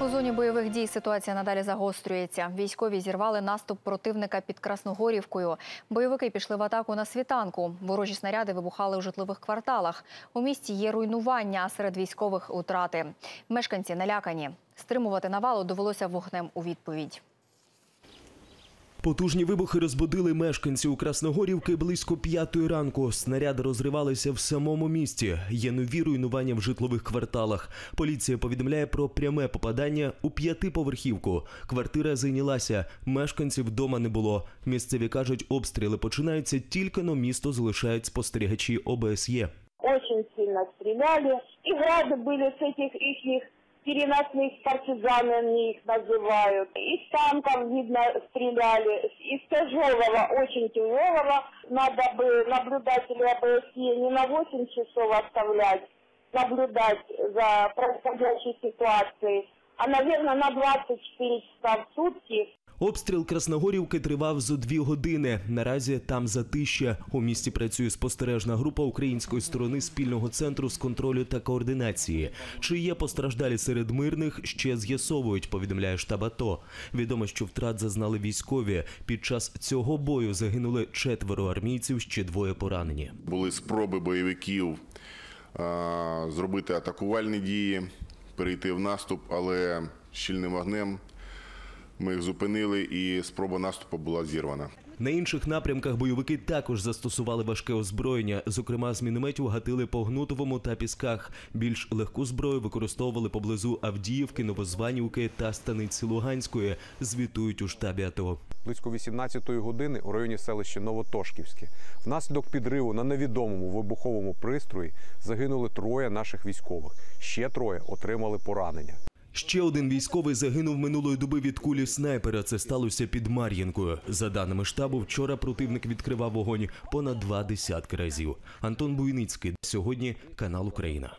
У зоні бойових дій ситуація надалі загострюється. Військові зірвали наступ противника під Красногорівкою. Бойовики пішли в атаку на світанку. Ворожі снаряди вибухали у житлових кварталах. У місті є руйнування, а серед військових утрати. Мешканці налякані. Стримувати навалу довелося вогнем у відповідь. Потужні вибухи розбудили мешканців Красногорівки близько п'ятої ранку. Снаряди розривалися в самому місті. Є нові руйнування в житлових кварталах. Поліція повідомляє про пряме попадання у п'ятиповерхівку. Квартира зайнялася. Мешканців вдома не було. Місцеві кажуть, обстріли починаються тільки но місто залишають спостерігачі ОБСЄ. очень сильно стреляли. И грады были с этих их переносных партизан, они их называют. Из танков, видно, стреляли. Из тяжелого, очень тяжелого. Надо бы наблюдателей АБСЕ не на 8 часов оставлять, наблюдать за происходящей ситуацией, а, наверное, на 24 часа в сутки. Обстріл Красногорівки тривав зо дві години. Наразі там затища. У місті працює спостережна група української сторони спільного центру з контролю та координації. Чи є постраждалі серед мирних, ще з'ясовують, повідомляє штаб АТО. Відомо, що втрат зазнали військові. Під час цього бою загинули четверо армійців, ще двоє поранені. Були спроби бойовиків зробити атакувальні дії, перейти в наступ, але щільним вогнем ми їх зупинили, і спроба наступу була зірвана. На інших напрямках бойовики також застосували важке озброєння. Зокрема, з мінометів гатили по Гнутовому та Пісках. Більш легку зброю використовували поблизу Авдіївки, Новозванівки та Станиці Луганської. Звітують у штабі АТО. близько 18-ї години у районі селища Новотошківське. Внаслідок підриву на невідомому вибуховому пристрої загинули троє наших військових. Ще троє отримали поранення. Ще один військовий загинув минулої доби від кулі снайпера. Це сталося під Мар'їнкою. За даними штабу, вчора противник відкривав вогонь понад два десятки разів. Антон Буйницький сьогодні канал Україна.